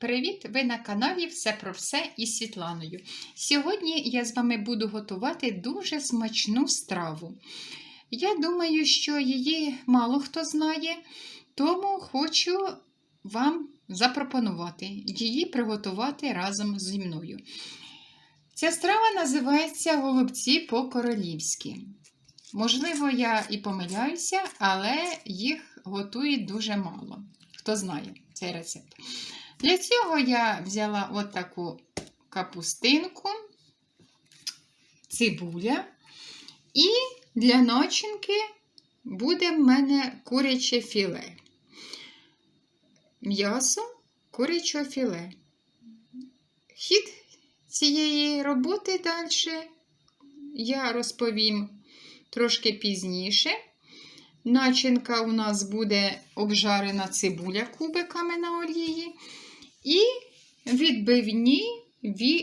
Привіт! Ви на каналі Все про все із Світланою. Сьогодні я з вами буду готувати дуже смачну страву. Я думаю, що її мало хто знає, тому хочу вам запропонувати її приготувати разом зі мною. Ця страва називається голубці по-королівськи. Можливо, я і помиляюся, але їх готують дуже мало. Хто знає цей рецепт. Для цього я взяла от таку капустинку, цибуля, і для начинки буде в мене куряче філе. М'ясо курячого філе. Хід цієї роботи далі я розповім трошки пізніше. Начинка у нас буде обжарена цибуля кубиками на олії. І відбивні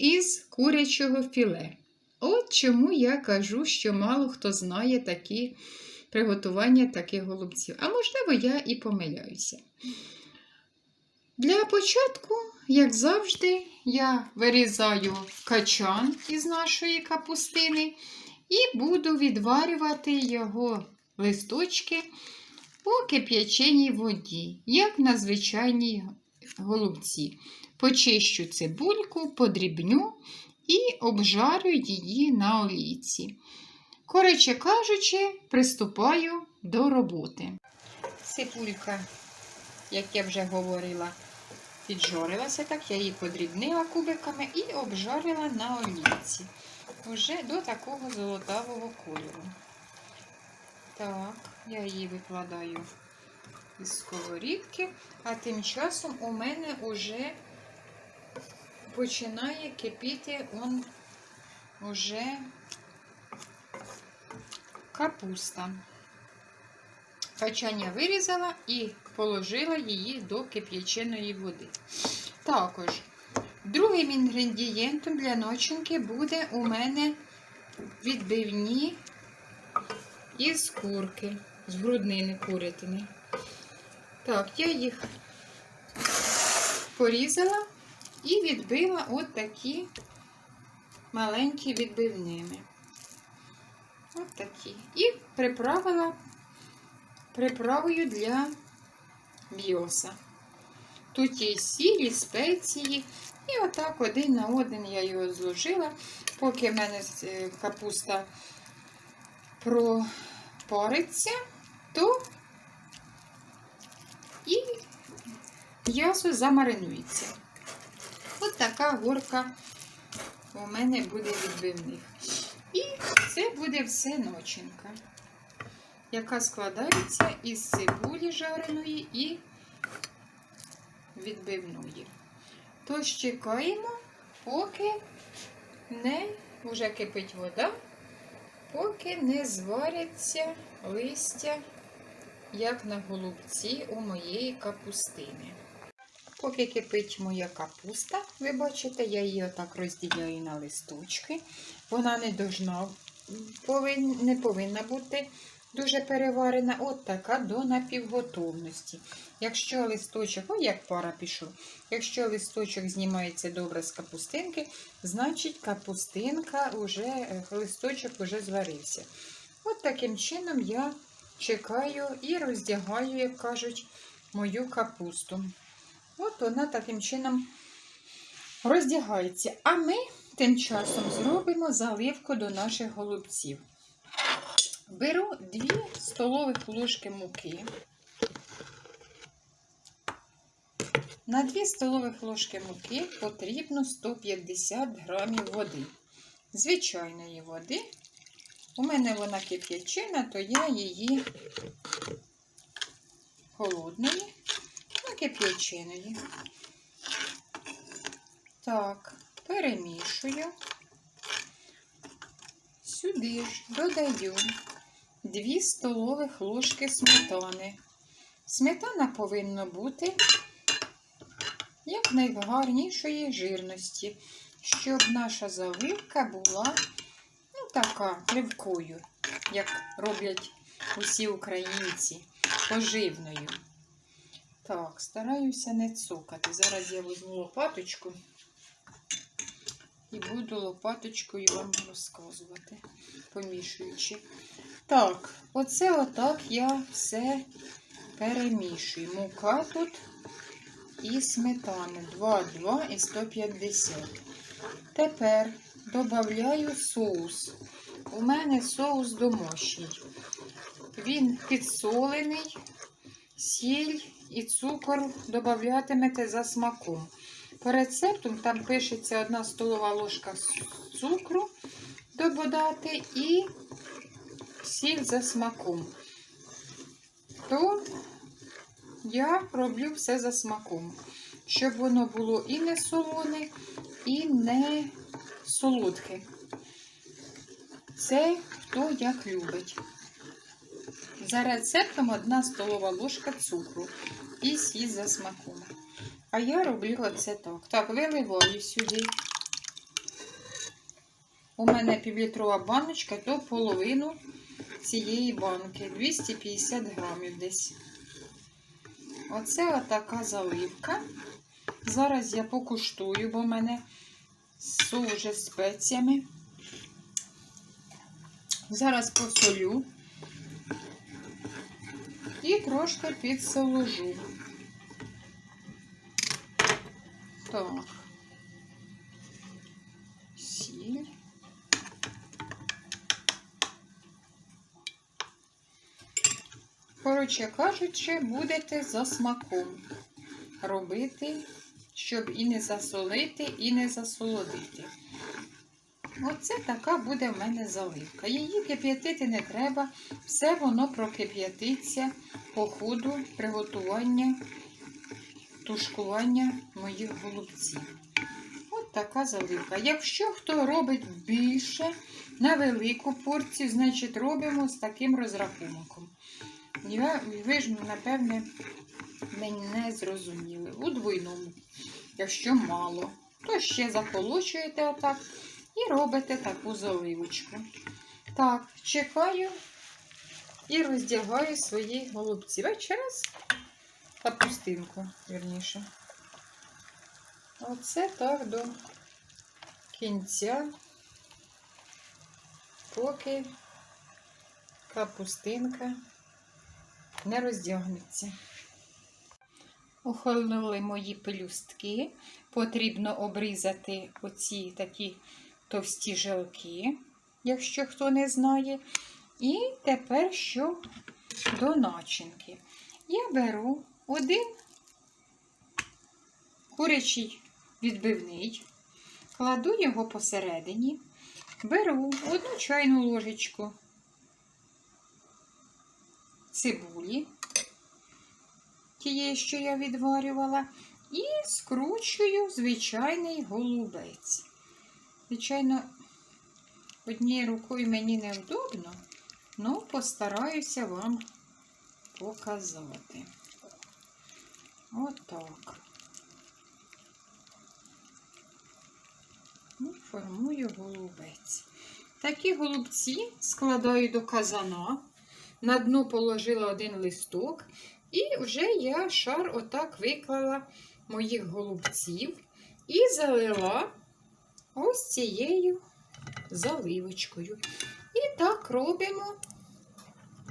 із курячого філе. От чому я кажу, що мало хто знає такі приготування таких голубців. А можливо, я і помиляюся. Для початку, як завжди, я вирізаю качан із нашої капустини і буду відварювати його листочки у кип'яченій воді, як на звичайній голубці. Почищу цибульку, подрібню і обжарю її на олійці. Коротше кажучи, приступаю до роботи. Цибулька, як я вже говорила, піджарилася так, я її подрібнила кубиками і обжарила на олійці. Вже до такого золотавого кольору. Так, я її викладаю із сковорідки, а тим часом у мене вже починає кипіти он уже капуста. Качання вирізала і положила її до кип'яченої води. Також другим інгредієнтом для начинки буде у мене відбивні із курки, з груднини курятини. Так, я їх порізала і відбила от такі маленькі відбивними. От такі. І приправила приправою для м'яса. Тут є сілі, спеції. І отак один на один я його зложила, поки в мене е, капуста пропариться, то і м'ясо замаринується. От така горка у мене буде відбивних. І це буде все ночинка, яка складається із цибулі жареної і відбивної. Тож чекаємо, поки не вже кипить вода, поки не зваряться листя, як на голубці у моєї капустини. Поки кипить моя капуста, ви бачите, я її отак розділяю на листочки. Вона не должна, не повинна бути дуже переварена, от така до напівготовності. Якщо листочок, о, як пара пішов, якщо листочок знімається добре з капустинки, значить капустинка вже, листочок вже зварився. От таким чином я чекаю і роздягаю, як кажуть, мою капусту. От вона таким чином роздягається. А ми тим часом зробимо заливку до наших голубців. Беру 2 столових ложки муки. На 2 столових ложки муки потрібно 150 грамів води. Звичайної води. У мене вона кип'ячина, то я її холодної кип'ячиною. Так, перемішую. Сюди ж додаю 2 столових ложки сметани. Сметана повинна бути як найгарнішої жирності, щоб наша заливка була ну, така кривкою, як роблять усі українці, поживною. Так, стараюся не цукати. Зараз я візьму лопаточку і буду лопаточкою вам розказувати, помішуючи. Так, оце отак я все перемішую. Мука тут і сметана 2,2 і 150. Тепер додаю соус. У мене соус домашній. Він підсолений, сіль і цукор додатимете за смаком. По рецепту там пишеться 1 столова ложка цукру додати і сіль за смаком. То я роблю все за смаком, щоб воно було і не солоне, і не солодке. Це хто як любить. За рецептом 1 столова ложка цукру і сіль за смаком. А я роблю оце так. Так, виливаю сюди. У мене півлітрова баночка, то половину цієї банки. 250 грамів десь. Оце отака заливка. Зараз я покуштую, бо в мене суже спеціями. Зараз посолю і трошки підсоложу. Так. Сіль. Коротше кажучи, будете за смаком робити, щоб і не засолити, і не засолодити. Оце така буде в мене заливка. Її кип'ятити не треба, все воно прокип'ятиться по ходу приготування, тушкування моїх голубців. От така заливка. Якщо хто робить більше на велику порцію, значить робимо з таким розрахунком. Я, ви ж, напевне, мене зрозуміли. У двойному. Якщо мало, то ще заколочуєте отак і робите таку заливочку. Так, чекаю і роздягаю свої голубці. А через капустинку, вірніше. Оце так до кінця, поки капустинка не роздягнеться. Охолонули мої пелюстки. Потрібно обрізати оці такі товсті жилки, якщо хто не знає. І тепер що до начинки. Я беру один курячий відбивний, кладу його посередині, беру одну чайну ложечку цибулі, тієї, що я відварювала, і скручую звичайний голубець. Звичайно, однією рукою мені невдобно, але постараюся вам показати. Отак. Ну, формую голубець. Такі голубці складаю до казана. На дно положила один листок, і вже я шар отак виклала моїх голубців і залила ось цією заливочкою. І так робимо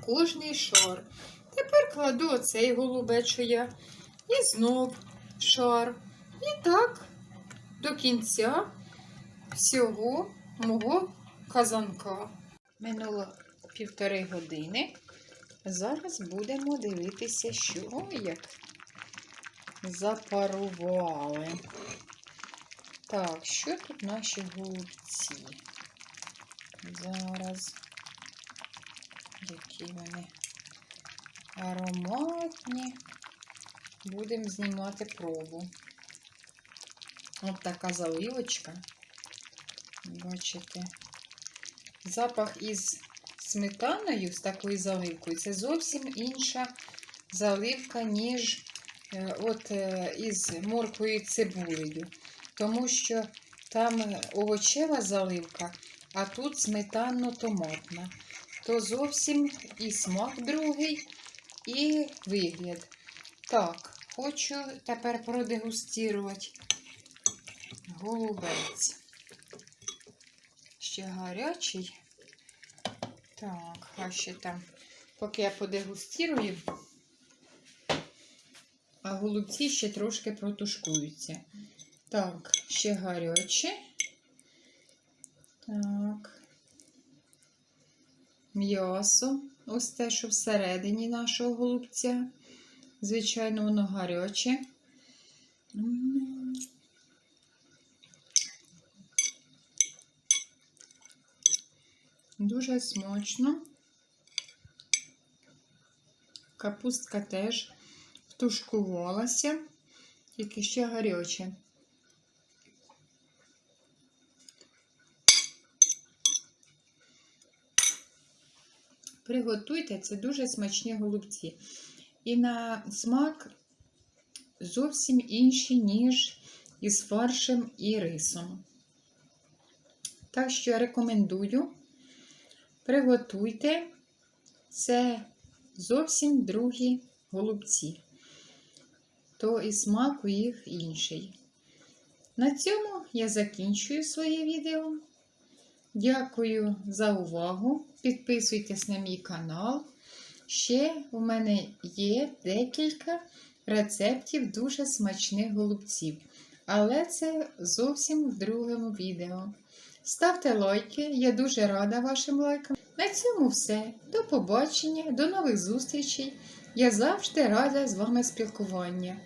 кожний шар. Тепер кладу оцей я, і знов шар. І так до кінця всього мого казанка. Минуло півтори години. Зараз будемо дивитися, що як запарували. Так, що тут наші голубці? Зараз, які вони ароматні. Будемо знімати пробу. Ось така заливочка. Бачите, запах із сметаною, з такою заливкою, це зовсім інша заливка, ніж е, от е, із морквою цибулею. Тому що там овочева заливка, а тут сметанно-томатна. То зовсім і смак другий, і вигляд. Так, Хочу тепер продегустувати голубець. Ще гарячий. Так, а ще там, поки я подегустірую, а голубці ще трошки протушкуються. Так, ще гаряче. Так. М'ясо. Ось те, що всередині нашого голубця. Звичайно, воно гаряче. Дуже смачно. Капустка теж втушкувалася, тільки ще гаряче. Приготуйте, це дуже смачні голубці. І на смак зовсім інші, ніж із фаршем і рисом. Так що я рекомендую. Приготуйте. Це зовсім другі голубці. То і смак у їх інший. На цьому я закінчую своє відео. Дякую за увагу. Підписуйтесь на мій канал. Ще у мене є декілька рецептів дуже смачних голубців. Але це зовсім в другому відео. Ставте лайки, я дуже рада вашим лайкам. На цьому все. До побачення, до нових зустрічей. Я завжди рада з вами спілкування.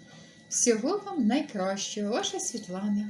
Всього вам найкращого, ваша Світлана.